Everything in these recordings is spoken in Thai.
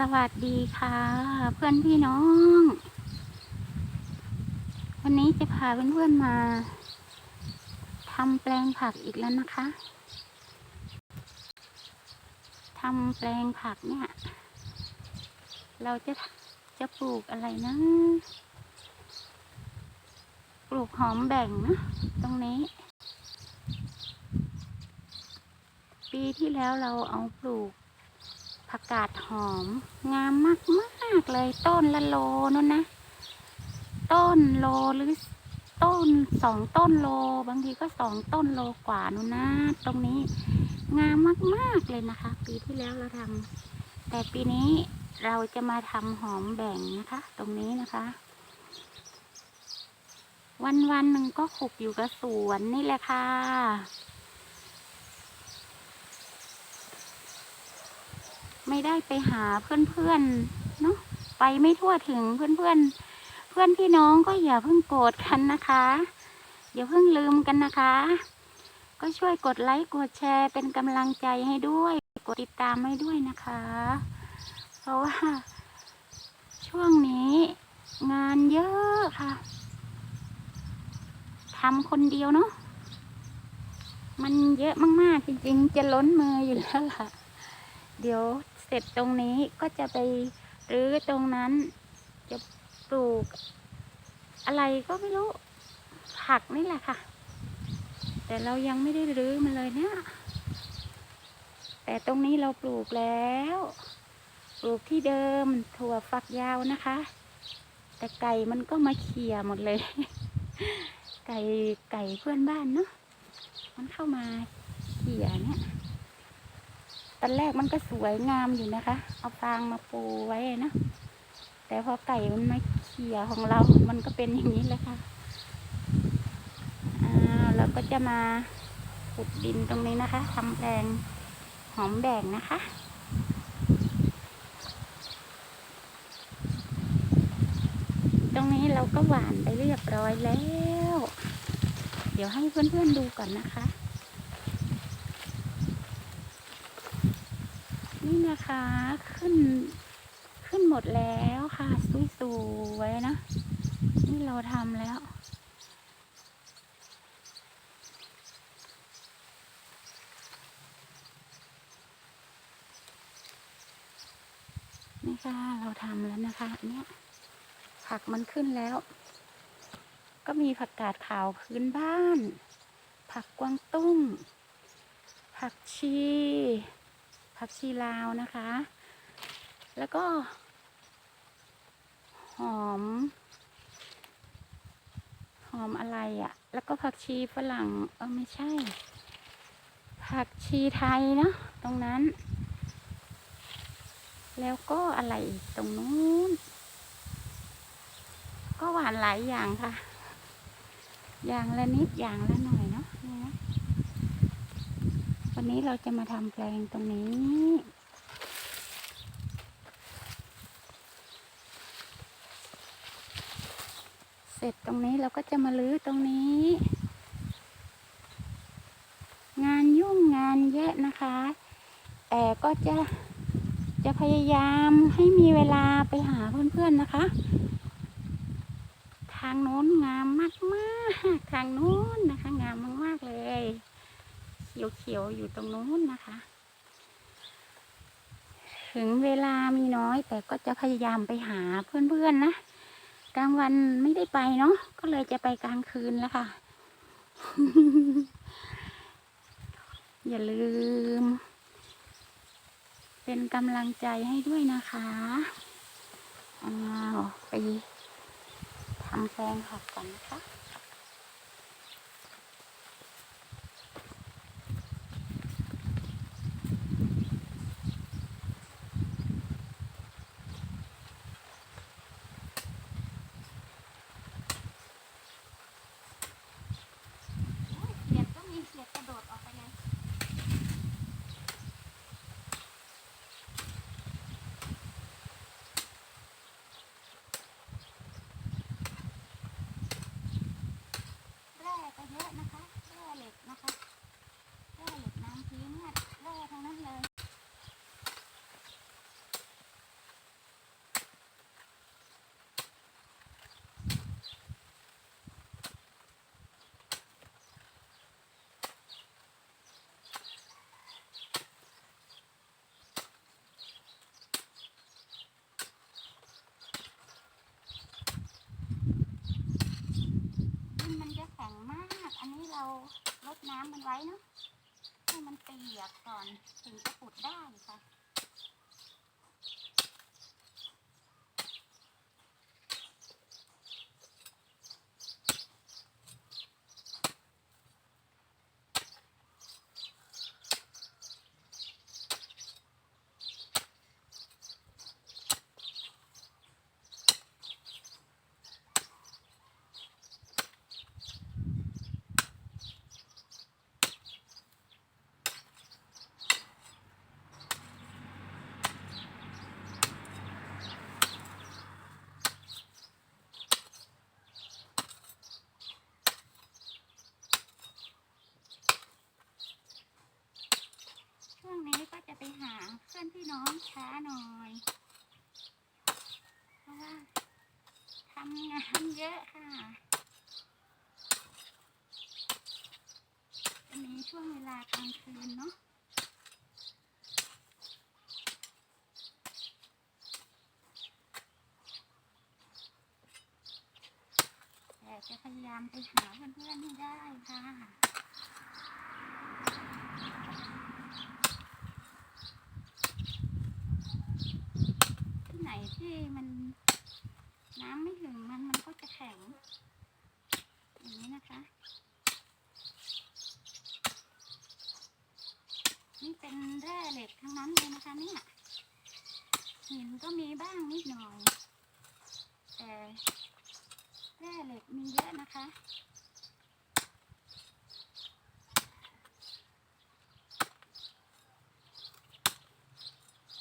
สวัสดีค่ะ เพื่อนพี่น้อง วันนี้จะพาเพื่อนๆมาทำแปลงผักอีกแล้วนะคะทำแปลงผักเนี่ย เราจะจะปลูกอะไรนะ ปลูกหอมแบ่งนะตรงนี้ ปีที่แล้วเราเอาปลูก ผักกาดหอม งามมากมากๆเลยต้นละโลนั่นนะ ต้นโลหรือต้นสองต้นโล บางทีก็สองต้นโลกว่านู่นนะตรงนี้ งามมากๆเลยนะคะ ปีที่แล้วเราทำแต่ปีนี้เราจะมาทำหอมแบ่งนะคะ ตรงนี้นะคะ วันวันหนึ่งก็ขุกอยู่กับสวนนี่แหละค่ะ ไม่ได้ไปหาเพื่อนๆเนาะไปไม่ทั่วถึงเพื่อนๆ เพื่อนพี่น้องก็อย่าเพิ่งโกรธกันนะคะอย่าเพิ่งลืมกันนะคะ ก็ช่วยกดไลค์กดแชร์เป็นกำลังใจให้ด้วย กดติดตามให้ด้วยนะคะ เพราะว่า ช่วงนี้งานเยอะค่ะทำคนเดียวเนาะมันเยอะมากๆจริงๆ จะล้นมืออยู่แล้วล่ะ เดี๋ยว เสร็จตรงนี้ก็จะไปรื้อตรงนั้น จะปลูก อะไรก็ไม่รู้ ผักนี่แหละค่ะ แต่เรายังไม่ได้รื้อมันเลยเนี่ยแต่ตรงนี้เราปลูกแล้ว ปลูกที่เดิมถั่วฝักยาวนะคะ แต่ไก่มันก็มาเขี่ยหมดเลย ไก่ไก่เพื่อนบ้านเนาะมันเข้ามาเขี่ยเนี่ย อนแรกมันก็สวยงามอยู่นะคะ เอาฟางมาปูไว้นะ แต่พอไก่มันมาเขี่ยของเรา มันก็เป็นอย่างนี้เลยค่ะอ้าวเราก็จะมาขุดดินตรงนี้นะคะทำแปลงหอมแบ่งนะคะตรงนี้เราก็หว่านไปเรียบร้อยแล้ว เดี๋ยวให้เพื่อนๆดูก่อนนะคะ นี่นะคะ ขึ้น ขึ้นหมดแล้วค่ะสวยๆนะ นี่เราทำแล้ว นี่ค่ะ เราทำแล้วนะคะอันเนี่ยผักมันขึ้นแล้ว ก็มีผักกาดขาวพื้นบ้าน ผักกวางตุ้งผักชี ผักชีลาวนะคะ แล้วก็ หอม หอมอะไรอะ่ะ แล้วก็ผักชีฝรั่ง เออไม่ใช่ ผักชีไทยเนาะตรงนั้น แล้วก็อะไรอีกตรงนู้น ก็หวานหลายอย่างค่ะ อย่างละนิดอย่างละหน่อย วันนี้เราจะมาทำแปลงตรงนี้ เสร็จตรงนี้เราก็จะมาลื้อตรงนี้ งานยุ่งงานเยะนะคะ แต่ก็จะจะพยายามให้มีเวลาไปหาเพื่อนๆนะคะ ทางโน้นงามมากๆ ทางโน้นนะคะ งามมากๆเลย เขียวๆอยู่ตรงโน้นนะคะ ถึงเวลามีน้อยแต่ก็จะพยายามไปหาเพื่อนๆนะกลางวันไม่ได้ไปเนาะก็เลยจะไปกลางคืนแล้วค่ะ อย่าลืม เป็นกำลังใจให้ด้วยนะคะอ้าวไปทำแปลงผักก่อนนะคะ ช่วงเวลากลางคืนเนาะแต่จะพยายามไปหาเพื่อนๆให้ได้ค่ะที่ไหนที่มันน้ำไม่ถึงมันมันก็จะแข็งอย่างนี้นะคะ เป็นแร่เหล็กทั้งนั้นเลยนะคะเนี่ยหินก็มีบ้างนิดหน่อย แต่แร่เหล็กมีเยอะนะคะ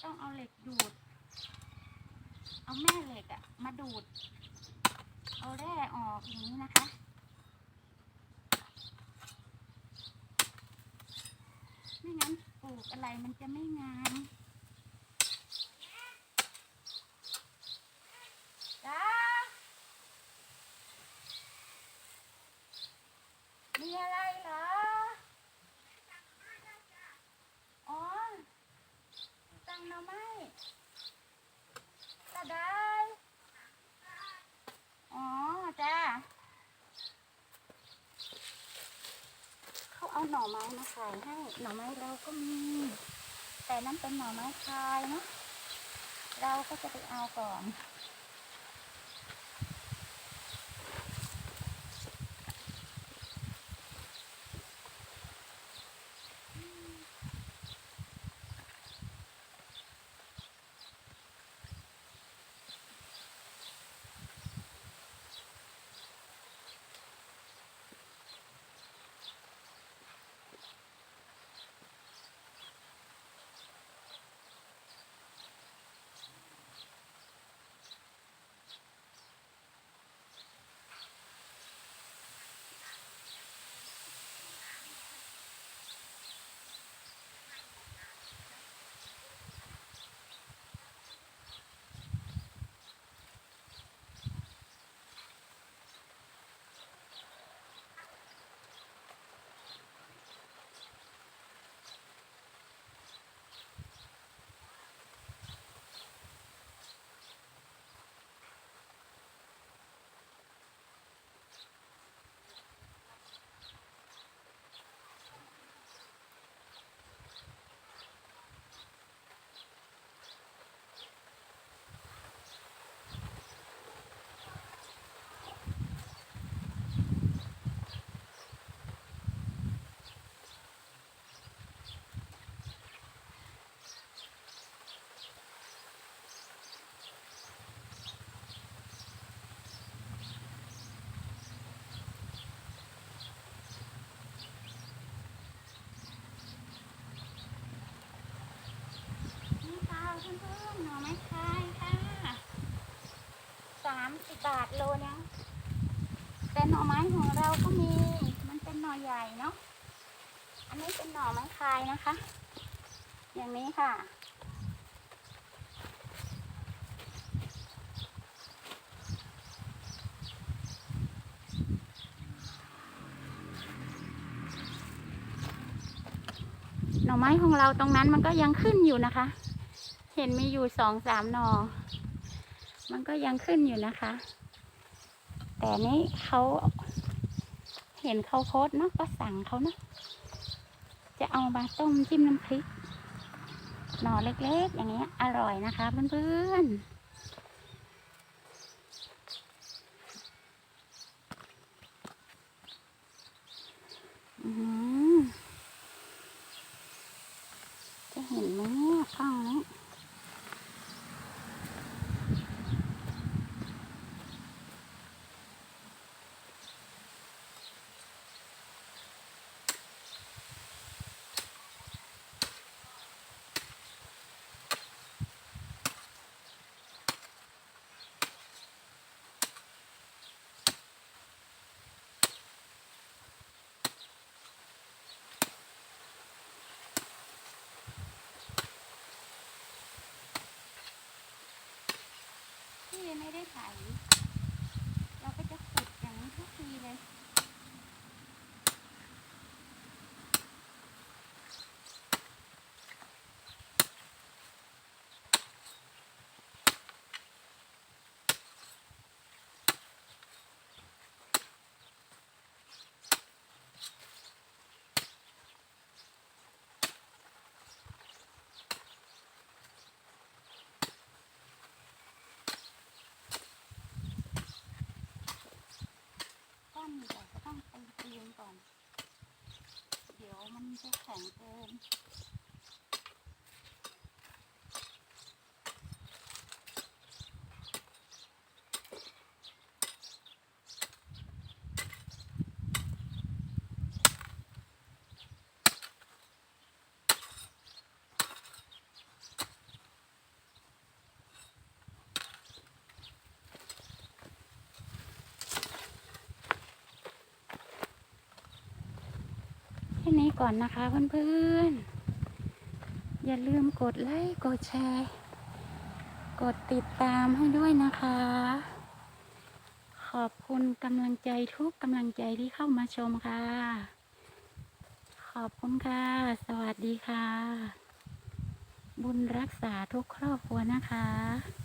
ต้องเอาเหล็กดูด เอาแม่เหล็กอะมาดูด เอาแร่ออกอย่างนี้นะคะ ไม่งั้น ลูกอะไรมันจะไม่งามจ้ามีอะไรเหรอ อ๋อ สั่งหน่อไม้ก็ได้ อ๋อ จ้า เขาเอาห น่อไม้มาขายให้หน่อไม้เราก็มี แต่นั้นเป็นหน่อไม้ชายเนาะเราก็จะไปเอาก่อนค่ะเพื่อนๆหน่อ ไม้คายค่ะสามสิบบาทโลนึงแต่หน่อไม้ของเราก็มี มันเป็นหน่อใหญ่เนาะ อันนี้เป็นหน่อไม้คายนะคะ อย่างนี้ค่ะหน่อไม้ของเราตรงนั้นมันก็ยังขึ้นอยู่นะคะ เห็นมีอยู่สองสามหนอ มันก็ยังขึ้นอยู่นะคะ แต่นี้เขาเห็นเขาโพสเนาะก็สั่งเขาเนาะจะเอามาต้มจิ้มน้ำพริกหน่อเล็กๆ อย่างเงี้ยอร่อยนะคะเพื่อนๆ อือหือจะเห็นไหมเนี่ยข้างนี้ที่ไม่ได้ไถเราก็จะขุดอย่างนี้ทุกทีเลย ก้อนใหญ่ก็ต้องตีเตียงก่อน เดี๋ยวมัน จะแข็งเกิน แค่นี้ก่อนนะคะเพื่อนๆ อย่าลืมกดไลค์กดแชร์ กดติดตามให้ด้วยนะคะ ขอบคุณกำลังใจทุกกำลังใจที่เข้ามาชมค่ะ ขอบคุณค่ะ สวัสดีค่ะ บุญรักษาทุกครอบครัวนะคะ